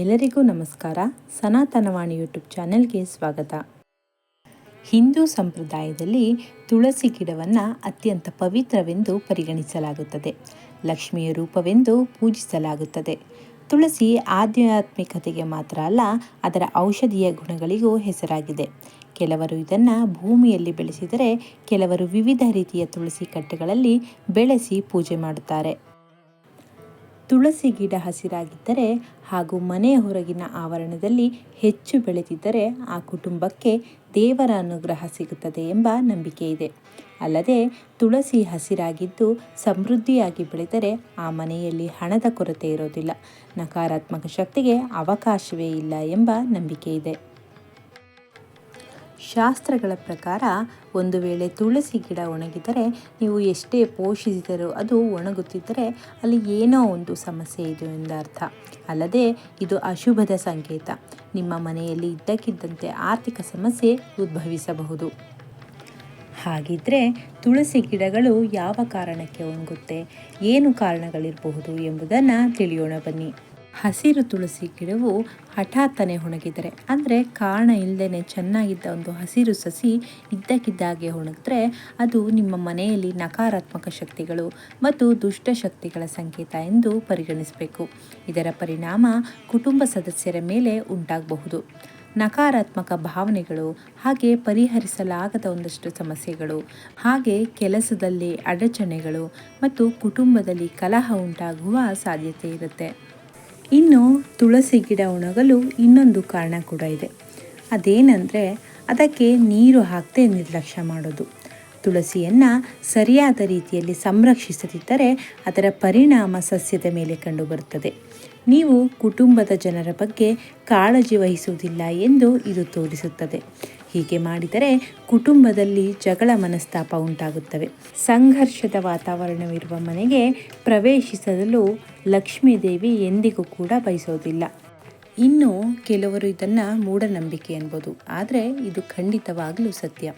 ಎಲ್ಲರಿಗೂ ನಮಸ್ಕಾರ. ಸನಾತನವಾಣಿ ಯೂಟ್ಯೂಬ್ ಚಾನೆಲ್ಗೆ ಸ್ವಾಗತ. ಹಿಂದೂ ಸಂಪ್ರದಾಯದಲ್ಲಿ ತುಳಸಿ ಗಿಡವನ್ನು ಅತ್ಯಂತ ಪವಿತ್ರವೆಂದು ಪರಿಗಣಿಸಲಾಗುತ್ತದೆ. ಲಕ್ಷ್ಮಿಯ ರೂಪವೆಂದು ಪೂಜಿಸಲಾಗುತ್ತದೆ. ತುಳಸಿ ಆಧ್ಯಾತ್ಮಿಕತೆಗೆ ಮಾತ್ರ ಅಲ್ಲ, ಅದರ ಔಷಧೀಯ ಗುಣಗಳಿಗೂ ಹೆಸರಾಗಿದೆ. ಕೆಲವರು ಇದನ್ನು ಭೂಮಿಯಲ್ಲಿ ಬೆಳೆಸಿದರೆ, ಕೆಲವರು ವಿವಿಧ ರೀತಿಯ ತುಳಸಿ ಕಟ್ಟೆಗಳಲ್ಲಿ ಬೆಳೆಸಿ ಪೂಜೆ ಮಾಡುತ್ತಾರೆ. ತುಳಸಿ ಗಿಡ ಹಸಿರಾಗಿದ್ದರೆ ಹಾಗೂ ಮನೆಯ ಹೊರಗಿನ ಆವರಣದಲ್ಲಿ ಹೆಚ್ಚು ಬೆಳೆದಿದ್ದರೆ ಆ ಕುಟುಂಬಕ್ಕೆ ದೇವರ ಅನುಗ್ರಹ ಸಿಗುತ್ತದೆ ಎಂಬ ನಂಬಿಕೆ ಇದೆ. ಅಲ್ಲದೆ ತುಳಸಿ ಹಸಿರಾಗಿದ್ದು ಸಮೃದ್ಧಿಯಾಗಿ ಬೆಳೆದರೆ ಆ ಮನೆಯಲ್ಲಿ ಹಣದ ಕೊರತೆ ಇರೋದಿಲ್ಲ. ನಕಾರಾತ್ಮಕ ಶಕ್ತಿಗೆ ಅವಕಾಶವೇ ಇಲ್ಲ ಎಂಬ ನಂಬಿಕೆ ಇದೆ. ಶಾಸ್ತ್ರಗಳ ಪ್ರಕಾರ ಒಂದು ವೇಳೆ ತುಳಸಿ ಗಿಡ ಒಣಗಿದರೆ ನೀವು ಎಷ್ಟೇ ಪೋಷಿಸಿದರೂ ಅದು ಒಣಗುತ್ತಿದ್ದರೆ ಅಲ್ಲಿ ಏನೋ ಒಂದು ಸಮಸ್ಯೆ ಇದೆ ಎಂದರ್ಥ. ಅಲ್ಲದೆ ಇದು ಅಶುಭದ ಸಂಕೇತ. ನಿಮ್ಮ ಮನೆಯಲ್ಲಿ ಇದ್ದಕ್ಕಿದ್ದಂತೆ ಆರ್ಥಿಕ ಸಮಸ್ಯೆ ಉದ್ಭವಿಸಬಹುದು. ಹಾಗಿದ್ರೆ ತುಳಸಿ ಗಿಡಗಳು ಯಾವ ಕಾರಣಕ್ಕೆ ಒಣಗುತ್ತೆ? ಏನು ಕಾರಣಗಳಿರಬಹುದು ಎಂಬುದನ್ನು ತಿಳಿಯೋಣ ಬನ್ನಿ. ಹಸಿರು ತುಳಸಿ ಗಿಡವು ಹಠಾತ್ತನೆ ಒಣಗಿದರೆ. ಅಂದರೆ ಕಾರಣ ಇಲ್ಲದೇ ಚೆನ್ನಾಗಿದ್ದ ಒಂದು ಹಸಿರು ಸಸಿ ಇದ್ದಕ್ಕಿದ್ದಾಗೆ ಒಣಗಿದ್ರೆ ಅದು ನಿಮ್ಮ ಮನೆಯಲ್ಲಿ ನಕಾರಾತ್ಮಕ ಶಕ್ತಿಗಳು ಮತ್ತು ದುಷ್ಟ ಶಕ್ತಿಗಳ ಸಂಕೇತ ಎಂದು ಪರಿಗಣಿಸಬೇಕು. ಇದರ ಪರಿಣಾಮ ಕುಟುಂಬ ಸದಸ್ಯರ ಮೇಲೆ ಉಂಟಾಗಬಹುದು. ನಕಾರಾತ್ಮಕ ಭಾವನೆಗಳು, ಹಾಗೆ ಪರಿಹರಿಸಲಾಗದ ಒಂದಷ್ಟು ಸಮಸ್ಯೆಗಳು, ಹಾಗೆ ಕೆಲಸದಲ್ಲಿ ಅಡಚಣೆಗಳು ಮತ್ತು ಕುಟುಂಬದಲ್ಲಿ ಕಲಹ ಉಂಟಾಗುವ ಸಾಧ್ಯತೆ ಇರುತ್ತೆ. ಇನ್ನು ತುಳಸಿ ಗಿಡ ಒಣಗಲು ಇನ್ನೊಂದು ಕಾರಣ ಕೂಡ ಇದೆ. ಅದೇನೆಂದರೆ ಅದಕ್ಕೆ ನೀರು ಹಾಕದೆ ನಿರ್ಲಕ್ಷ್ಯ ಮಾಡೋದು. ತುಳಸಿಯನ್ನು ಸರಿಯಾದ ರೀತಿಯಲ್ಲಿ ಸಂರಕ್ಷಿಸದಿದ್ದರೆ ಅದರ ಪರಿಣಾಮ ಸಸ್ಯದ ಮೇಲೆ ಕಂಡುಬರುತ್ತದೆ. ನೀವು ಕುಟುಂಬದ ಜನರ ಬಗ್ಗೆ ಕಾಳಜಿ ವಹಿಸುವುದಿಲ್ಲ ಎಂದು ಇದು ತೋರಿಸುತ್ತದೆ. ಹೀಗೆ ಮಾಡಿದರೆ ಕುಟುಂಬದಲ್ಲಿ ಜಗಳ ಮನಸ್ತಾಪ ಉಂಟಾಗುತ್ತವೆ. ಸಂಘರ್ಷದ ವಾತಾವರಣವಿರುವ ಮನೆಗೆ ಪ್ರವೇಶಿಸಲು ಲಕ್ಷ್ಮೀದೇವಿ ಎಂದಿಗೂ ಕೂಡ ಬಯಸೋದಿಲ್ಲ. ಇನ್ನು ಕೆಲವರು ಇದನ್ನು ಮೂಢನಂಬಿಕೆ ಅನ್ಬೋದು ಆದರೆ ಇದು ಖಂಡಿತವಾಗಲೂ ಸತ್ಯ.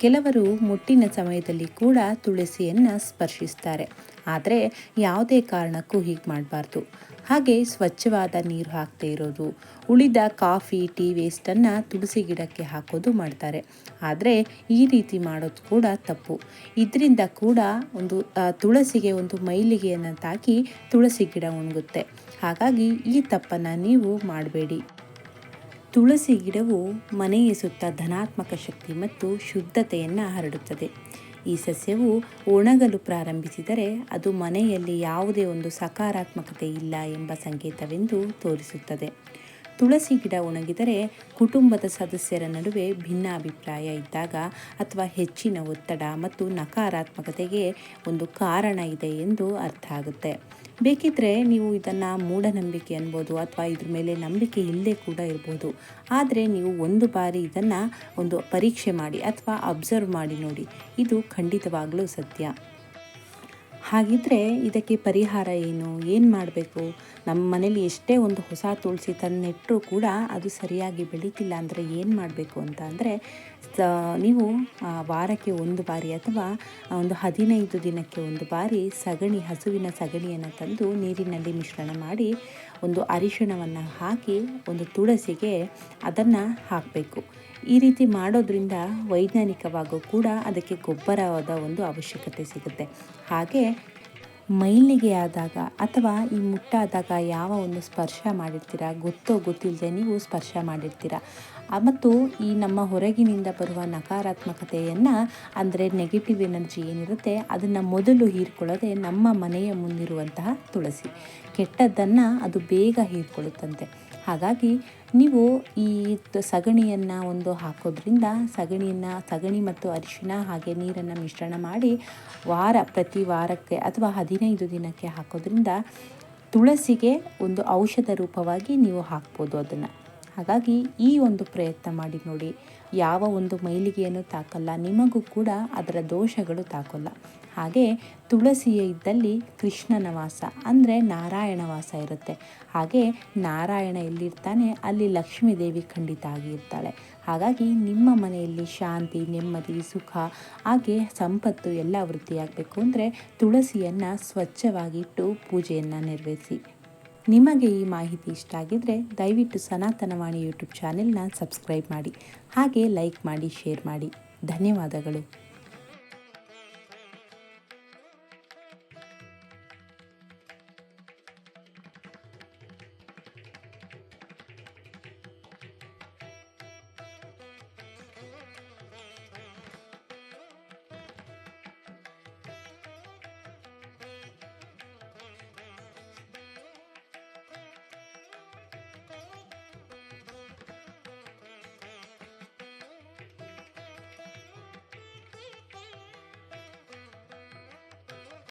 ಕೆಲವರು ಮುಟ್ಟಿನ ಸಮಯದಲ್ಲಿ ಕೂಡ ತುಳಸಿಯನ್ನು ಸ್ಪರ್ಶಿಸ್ತಾರೆ. ಆದರೆ ಯಾವುದೇ ಕಾರಣಕ್ಕೂ ಹೀಗೆ ಮಾಡಬಾರ್ದು. ಹಾಗೆ ಸ್ವಚ್ಛವಾದ ನೀರು ಹಾಕ್ತಾ ಇರೋದು. ಉಳಿದ ಕಾಫಿ, ಟೀ ವೇಸ್ಟನ್ನು ತುಳಸಿ ಗಿಡಕ್ಕೆ ಹಾಕೋದು ಮಾಡ್ತಾರೆ. ಆದರೆ ಈ ರೀತಿ ಮಾಡೋದು ಕೂಡ ತಪ್ಪು. ಇದರಿಂದ ಕೂಡ ಒಂದು ತುಳಸಿಗೆ ಒಂದು ಮೈಲಿಗೆಯನ್ನು ತಾಕಿ ತುಳಸಿ ಗಿಡ ಒಣಗುತ್ತೆ. ಹಾಗಾಗಿ ಈ ತಪ್ಪನ್ನು ನೀವು ಮಾಡಬೇಡಿ. ತುಳಸಿ ಗಿಡವು ಮನೆಯ ಸುತ್ತ ಧನಾತ್ಮಕ ಶಕ್ತಿ ಮತ್ತು ಶುದ್ಧತೆಯನ್ನು ಹರಡುತ್ತದೆ. ಈ ಸಸ್ಯವು ಒಣಗಲು ಪ್ರಾರಂಭಿಸಿದರೆ ಅದು ಮನೆಯಲ್ಲಿ ಯಾವುದೇ ಒಂದು ಸಕಾರಾತ್ಮಕತೆ ಇಲ್ಲ ಎಂಬ ಸಂಕೇತವೆಂದು ತೋರಿಸುತ್ತದೆ. ತುಳಸಿ ಗಿಡ ಒಣಗಿದರೆ ಕುಟುಂಬದ ಸದಸ್ಯರ ನಡುವೆ ಭಿನ್ನಾಭಿಪ್ರಾಯ ಇದ್ದಾಗ ಅಥವಾ ಹೆಚ್ಚಿನ ಒತ್ತಡ ಮತ್ತು ನಕಾರಾತ್ಮಕತೆಗೆ ಒಂದು ಕಾರಣ ಇದೆ ಎಂದು ಅರ್ಥ ಆಗುತ್ತೆ. ಬೇಕಿದ್ರೆ ನೀವು ಇದನ್ನು ಮೂಢನಂಬಿಕೆ ಅನ್ಬೋದು ಅಥವಾ ಇದ್ರ ಮೇಲೆ ನಂಬಿಕೆ ಇಲ್ಲದೆ ಕೂಡ ಇರ್ಬೋದು. ಆದರೆ ನೀವು ಒಂದು ಬಾರಿ ಇದನ್ನು ಒಂದು ಪರೀಕ್ಷೆ ಮಾಡಿ ಅಥವಾ ಅಬ್ಸರ್ವ್ ಮಾಡಿ ನೋಡಿ. ಇದು ಖಂಡಿತವಾಗಲೂ ಸತ್ಯ. ಹಾಗಿದ್ರೆ ಇದಕ್ಕೆ ಪರಿಹಾರ ಏನು? ಏನು ಮಾಡಬೇಕು? ನಮ್ಮ ಮನೇಲಿ ಎಷ್ಟೇ ಒಂದು ಹೊಸ ತುಳಸಿ ತಂದಿಟ್ಟರೂ ಕೂಡ ಅದು ಸರಿಯಾಗಿ ಬೆಳೀತಿಲ್ಲ ಅಂದರೆ ಏನು ಮಾಡಬೇಕು ಅಂತ ಅಂದರೆ ನೀವು ವಾರಕ್ಕೆ ಒಂದು ಬಾರಿ ಅಥವಾ ಒಂದು ಹದಿನೈದು ದಿನಕ್ಕೆ ಒಂದು ಬಾರಿ ಸಗಣಿ, ಹಸುವಿನ ಸಗಣಿಯನ್ನು ತಂದು ನೀರಿನಲ್ಲಿ ಮಿಶ್ರಣ ಮಾಡಿ ಒಂದು ಅರಿಶಿಣವನ್ನು ಹಾಕಿ ಒಂದು ತುಳಸಿಗೆ ಅದನ್ನು ಹಾಕಬೇಕು. ಈ ರೀತಿ ಮಾಡೋದ್ರಿಂದ ವೈಜ್ಞಾನಿಕವಾಗೂ ಕೂಡ ಅದಕ್ಕೆ ಗೊಬ್ಬರವಾದ ಒಂದು ಅವಶ್ಯಕತೆ ಸಿಗುತ್ತೆ. ಹಾಗೆ ಮೈಲಿಗೆ ಆದಾಗ ಅಥವಾ ಈ ಮುಟ್ಟಾದಾಗ ಯಾವ ಒಂದು ಸ್ಪರ್ಶ ಮಾಡಿರ್ತೀರ? ಗೊತ್ತೋ ಗೊತ್ತಿಲ್ಲದೆ ನೀವು ಸ್ಪರ್ಶ ಮಾಡಿರ್ತೀರ? ಮತ್ತು ಈ ನಮ್ಮ ಹೊರಗಿನಿಂದ ಬರುವ ನಕಾರಾತ್ಮಕತೆಯನ್ನು ಅಂದರೆ ನೆಗೆಟಿವ್ ಎನರ್ಜಿ ಏನಿರುತ್ತೆ, ಅದನ್ನು ಮೊದಲು ಹೀರ್ಕೊಳ್ಳೋದೆ ನಮ್ಮ ಮನೆಯ ಮುಂದಿರುವಂತಹ ತುಳಸಿ. ಕೆಟ್ಟದ್ದನ್ನು ಅದು ಬೇಗ ಹೀರ್ಕೊಳ್ಳುತ್ತಂತೆ. ಹಾಗಾಗಿ ನೀವು ಈ ಸಗಣಿಯನ್ನು ಒಂದು ಹಾಕೋದ್ರಿಂದ ಸಗಣಿಯನ್ನು, ಸಗಣಿ ಮತ್ತು ಅರಿಶಿನ ಹಾಗೆ ನೀರನ್ನು ಮಿಶ್ರಣ ಮಾಡಿ ವಾರ, ಪ್ರತಿ ವಾರಕ್ಕೆ ಅಥವಾ ಹದಿನೈದು ದಿನಕ್ಕೆ ಹಾಕೋದ್ರಿಂದ ತುಳಸಿಗೆ ಒಂದು ಔಷಧ ರೂಪವಾಗಿ ನೀವು ಹಾಕ್ಬೋದು ಅದನ್ನು. ಹಾಗಾಗಿ ಈ ಒಂದು ಪ್ರಯತ್ನ ಮಾಡಿ ನೋಡಿ. ಯಾವ ಒಂದು ಮೈಲಿಗೆಯನ್ನು ತಾಕಲ್ಲ, ನಿಮಗೂ ಕೂಡ ಅದರ ದೋಷಗಳು ತಾಕಲ್ಲ. ಹಾಗೆ ತುಳಸಿಯ ಇದ್ದಲ್ಲಿ ಕೃಷ್ಣನ ವಾಸ, ಅಂದರೆ ನಾರಾಯಣ ವಾಸ ಇರುತ್ತೆ. ಹಾಗೆ ನಾರಾಯಣ ಎಲ್ಲಿರ್ತಾನೆ, ಅಲ್ಲಿ ಲಕ್ಷ್ಮೀ ದೇವಿ ಖಂಡಿತ ಆಗಿರ್ತಾಳೆ ಹಾಗಾಗಿ ನಿಮ್ಮ ಮನೆಯಲ್ಲಿ ಶಾಂತಿ, ನೆಮ್ಮದಿ, ಸುಖ, ಹಾಗೆ ಸಂಪತ್ತು ಎಲ್ಲ ವೃದ್ಧಿಯಾಗಬೇಕು. ಅಂದರೆ ತುಳಸಿಯನ್ನು ಸ್ವಚ್ಛವಾಗಿಟ್ಟು ಪೂಜೆಯನ್ನು ನೆರವೇರಿಸಿ. ನಿಮಗೆ ಈ ಮಾಹಿತಿ ಇಷ್ಟ ಆಗಿದ್ದರೆ ದಯವಿಟ್ಟು ಸನಾತನವಾಣಿ ಯೂಟ್ಯೂಬ್ ಚಾನೆಲ್ನ ಸಬ್ಸ್ಕ್ರೈಬ್ ಮಾಡಿ ಹಾಗೆ ಲೈಕ್ ಮಾಡಿ, ಶೇರ್ ಮಾಡಿ. ಧನ್ಯವಾದಗಳು.